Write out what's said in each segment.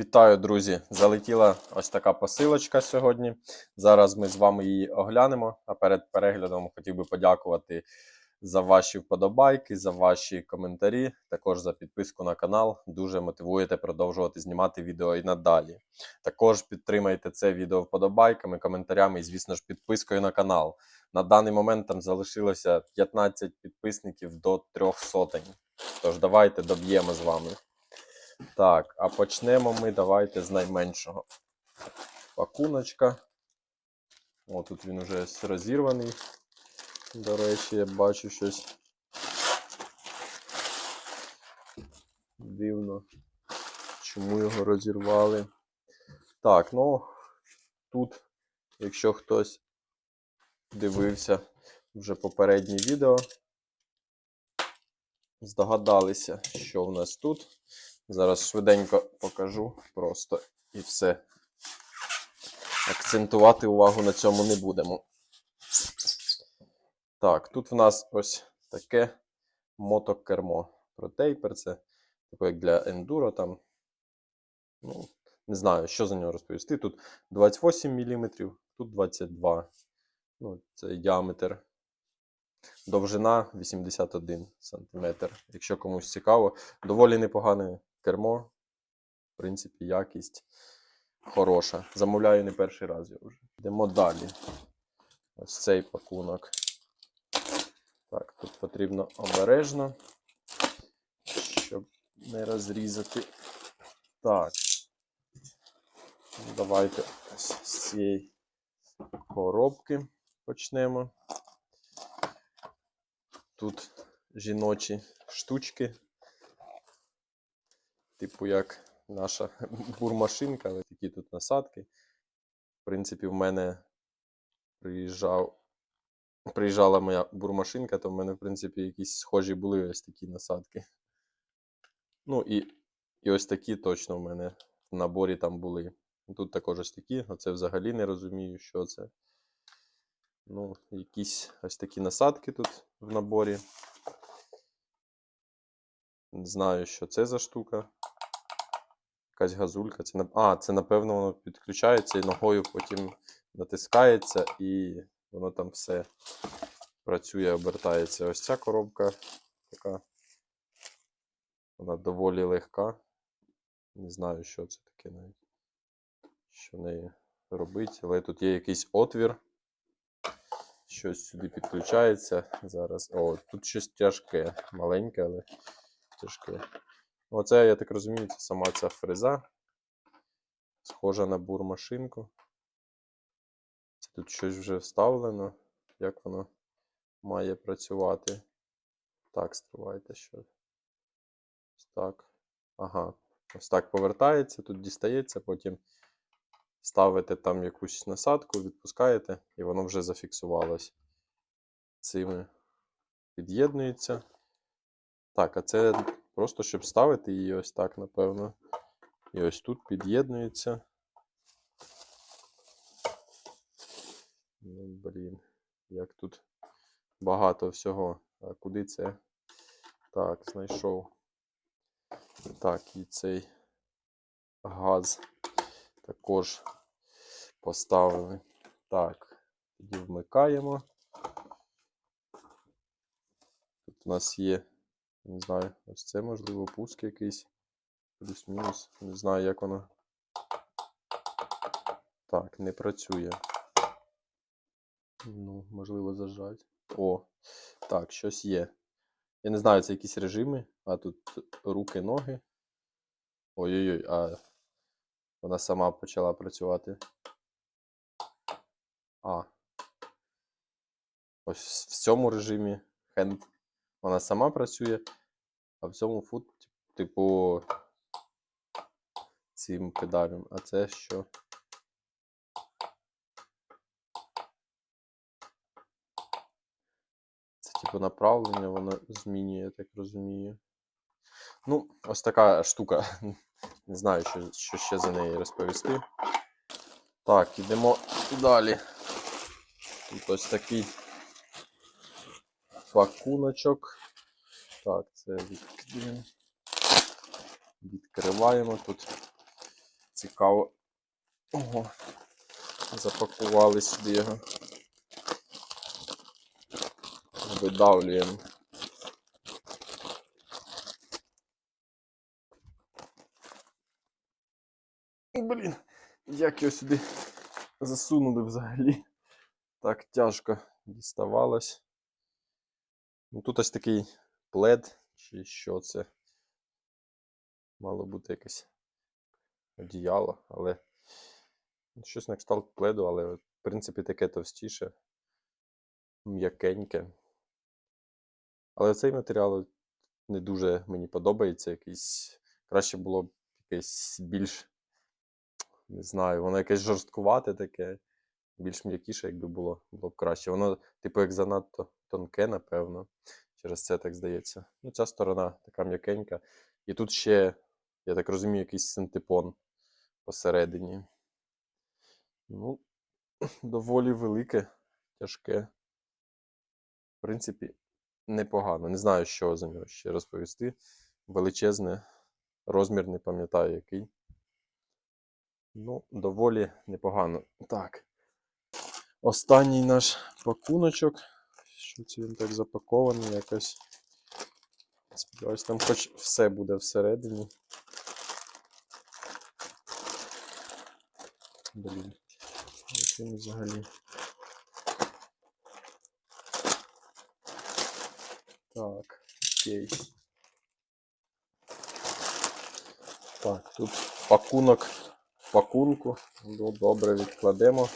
Вітаю, друзі! Залетіла ось така посилочка сьогодні. Зараз ми з вами її оглянемо. А перед переглядом хотів би подякувати за ваші вподобайки, за ваші коментарі, також за підписку на канал. Дуже мотивуєте продовжувати знімати відео і надалі. Також підтримайте це відео вподобайками, коментарями і, звісно ж, підпискою на канал. На даний момент там залишилося 15 підписників до трьох сотень. Тож давайте доб'ємо з вами. Так, а почнемо ми давайте з найменшого пакуночка. О, тут він уже розірваний. До речі, я бачу щось дивно. Чому його розірвали? Так, ну тут, якщо хтось дивився вже попереднє відео, здогадалися, що в нас тут. Зараз швиденько покажу просто і все. Акцентувати увагу на цьому не будемо. Так, тут в нас ось таке мотокермо. Протейпер це типу як для ендуро там. Ну, не знаю, що за нього розповісти. Тут 28 мм, тут 22 Ну, це діаметр. Довжина 81 см. Якщо комусь цікаво, доволі непогане кермо. В принципі, якість хороша. Замовляю не перший раз я вже. Йдемо далі. Ось цей пакунок. Так, тут потрібно обережно, щоб не розрізати. Так. Давайте ось з цієї коробки почнемо. Тут жіночі штучки, типу як наша бурмашинка, але такі тут насадки. В принципі, в мене приїжджав, приїжджала моя бурмашинка, то в мене, в принципі, якісь схожі були ось такі насадки. Ну і, і ось такі точно в мене в наборі там були. Тут також ось такі, оце взагалі не розумію, що це. Ну, якісь ось такі насадки тут в наборі. Не знаю, що це за штука. Якась газулька. Це, А, це, напевно, воно підключається і ногою потім натискається, і воно там все працює, обертається. Ось ця коробка така. Вона доволі легка. Не знаю, що це таке навіть. Що в неї робить, але тут є якийсь отвір. Щось сюди підключається зараз. О, тут щось тяжке, маленьке, але тяжке. Оце, я так розумію, це сама ця фреза. Схожа на бурмашинку. Це тут щось вже вставлено. Як воно має працювати? Так, стривайте що. Ось так. Ага. Ось так повертається, тут дістається, потім ставите там якусь насадку, відпускаєте, і воно вже зафіксувалось. Цими під'єднується. Так, а це просто щоб ставити її ось так, напевно. І ось тут під'єднується. Ну, блін, як тут багато всього. А куди це? Так, знайшов. Так, і цей газ також поставили. Так, тоді вмикаємо. Тут у нас є, не знаю, ось це можливо пуск якийсь. Плюс-мінус. Не знаю, як воно. Так, не працює. Ну, можливо, зажать. О, так, щось є. Я не знаю, це якісь режими, а тут руки, ноги. Ой-ой-ой, а вона сама почала працювати. А. Ось в цьому режимі hand вона сама працює, а в цьому фут, типу, цим педалем. А це що? Це типу направлення, воно змінює, я так розумію. Ну, ось така штука. Не знаю, що, що ще за неї розповісти. Так, йдемо далі. Тут ось такий пакуночок. Так, це відкриємо. Відкриваємо тут. цікаво. Ого. Запакували сюди його. Видавлюємо. Блін, як його сюди засунули взагалі. Так тяжко діставалось. Ну, тут ось такий плед, чи що це. Мало бути якесь одіяло, але щось на кшталт пледу, але в принципі таке товстіше, м'якеньке. Але цей матеріал не дуже мені подобається. Якийсь краще було б якесь більш, не знаю, воно якесь жорсткувате таке, більш м'якіше, якби було, було б краще. Воно, типу, як занадто тонке, напевно. Через це так здається. Ну, ця сторона така м'якенька. І тут ще, я так розумію, якийсь синтепон посередині. Ну, доволі велике, тяжке. В принципі, непогано. Не знаю, що за нього ще розповісти. Величезне, розмір, не пам'ятаю який. Ну, доволі непогано. Так. Останній наш пакуночок. Що це він так запакований якось. Сподіваюсь, там хоч все буде всередині. Блін. Яким взагалі. Так, окей. Так, тут пакунок пакунку. Ну, добре, відкладемо.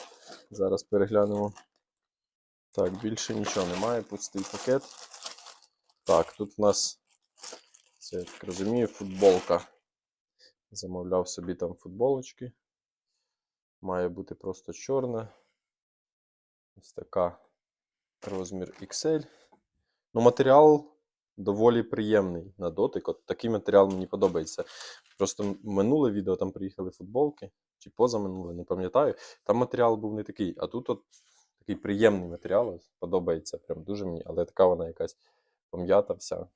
Зараз переглянемо. Так, більше нічого немає, пустий пакет. Так, тут у нас, це, я так розумію, футболка. Замовляв собі там футболочки. Має бути просто чорна. Ось така розмір XL. Ну, матеріал доволі приємний на дотик. От такий матеріал мені подобається. Просто минуле відео там приїхали футболки, чи позаминуле, не пам'ятаю. Там матеріал був не такий, а тут от такий приємний матеріал. Подобається прям дуже мені, але така вона якась пом'ята вся.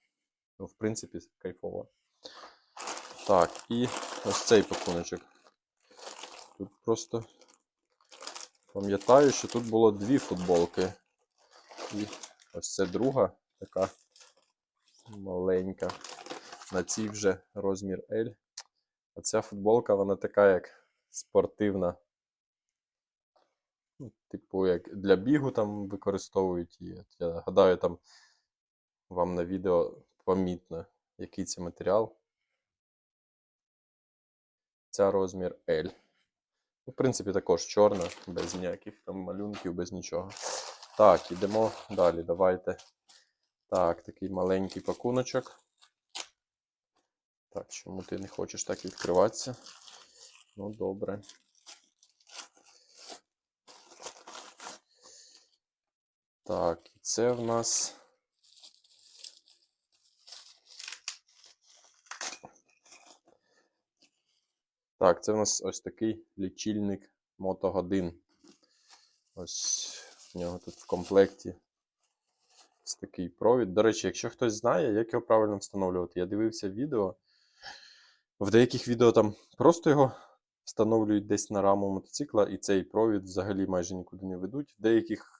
Ну, в принципі, кайфова. Так, і ось цей пакуночок. Тут просто пам'ятаю, що тут було дві футболки. І ось це друга така маленька. На цій вже розмір L. А ця футболка, вона така, як спортивна. Ну, типу, як для бігу там використовують її. Я гадаю, там вам на відео помітно, який це матеріал. Ця розмір L. Ну, В принципі, також чорна, без ніяких там малюнків, без нічого. Так, ідемо далі. Давайте. Так, такий маленький пакуночок. Так, чому ти не хочеш так відкриватися? Ну, добре. Так, і це в нас. Так, це в нас ось такий лічильник мотогодин. Ось в нього тут в комплекті ось такий провід. До речі, якщо хтось знає, як його правильно встановлювати, я дивився відео. В деяких відео там просто його встановлюють десь на раму мотоцикла, і цей провід взагалі майже нікуди не ведуть. В деяких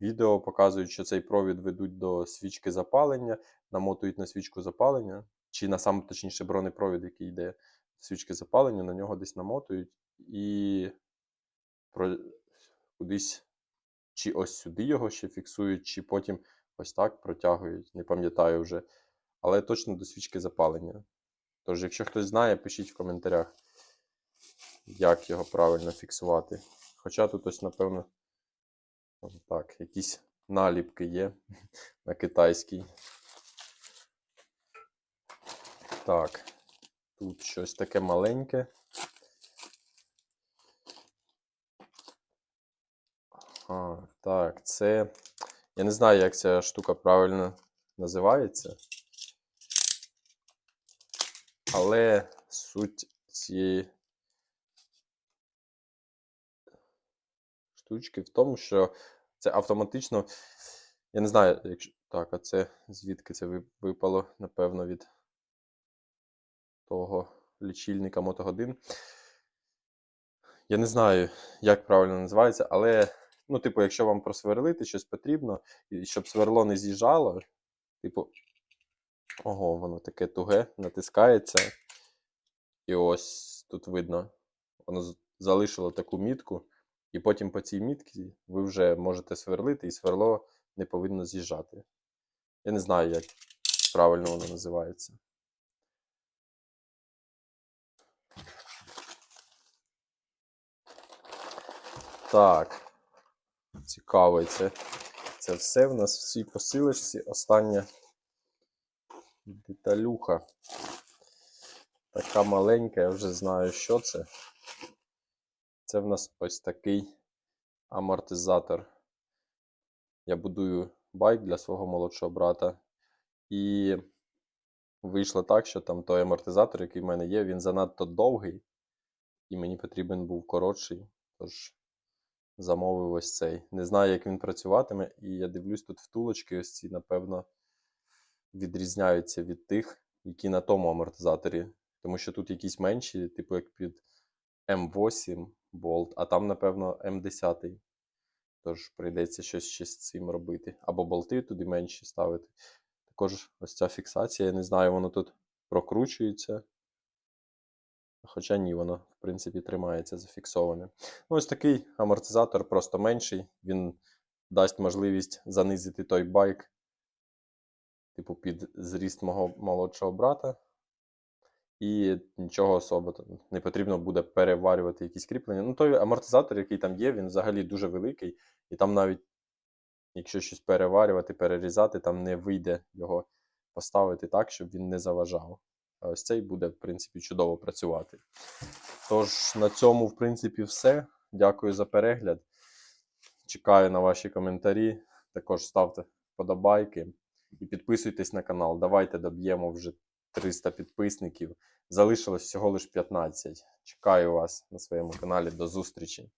відео показують, що цей провід ведуть до свічки запалення, намотують на свічку запалення, чи на сам точніше бронепровід, який йде свічки запалення, на нього десь намотують і про... кудись чи ось сюди його ще фіксують, чи потім ось так протягують, не пам'ятаю вже. Але точно до свічки запалення. Тож, якщо хтось знає, пишіть в коментарях, як його правильно фіксувати. Хоча тут ось, напевно, так, якісь наліпки є на китайській. Так, тут щось таке маленьке. А, так, це. Я не знаю, як ця штука правильно називається. Але суть цієї штучки в тому, що це автоматично. Я не знаю, якщо. Так, а це звідки це випало, напевно, від того лічильника мотогодин. Я не знаю, як правильно називається, але, ну, типу, якщо вам просверлити щось потрібно, і щоб сверло не з'їжджало, типу, ого, воно таке туге, натискається. І ось тут видно, воно залишило таку мітку, і потім по цій мітці ви вже можете сверлити, і сверло не повинно з'їжджати. Я не знаю, як правильно воно називається. Так. Цікаво, це, це все в нас в цій посилочці. Остання деталюха. Така маленька, я вже знаю, що це. Це в нас ось такий амортизатор. Я будую байк для свого молодшого брата. І вийшло так, що там той амортизатор, який в мене є, він занадто довгий, і мені потрібен був коротший. Тож замовив ось цей. Не знаю, як він працюватиме, і я дивлюсь, тут втулочки ось ці, напевно, відрізняються від тих, які на тому амортизаторі. Тому що тут якісь менші, типу як під М8 болт, а там, напевно, М10. Тож прийдеться щось ще з цим робити. Або болти туди менші ставити. Також ось ця фіксація, я не знаю, воно тут прокручується. Хоча ні, воно, в принципі, тримається зафіксоване. Ну, ось такий амортизатор, просто менший. Він дасть можливість занизити той байк, типу, під зріст мого молодшого брата. І нічого особо не потрібно буде переварювати якісь кріплення. Ну, той амортизатор, який там є, він взагалі дуже великий. І там навіть, якщо щось переварювати, перерізати, там не вийде його поставити так, щоб він не заважав. А ось цей буде, в принципі, чудово працювати. Тож, на цьому, в принципі, все. Дякую за перегляд. Чекаю на ваші коментарі. Також ставте вподобайки і підписуйтесь на канал. Давайте доб'ємо вже 300 підписників. Залишилось всього лише 15. Чекаю вас на своєму каналі. До зустрічі!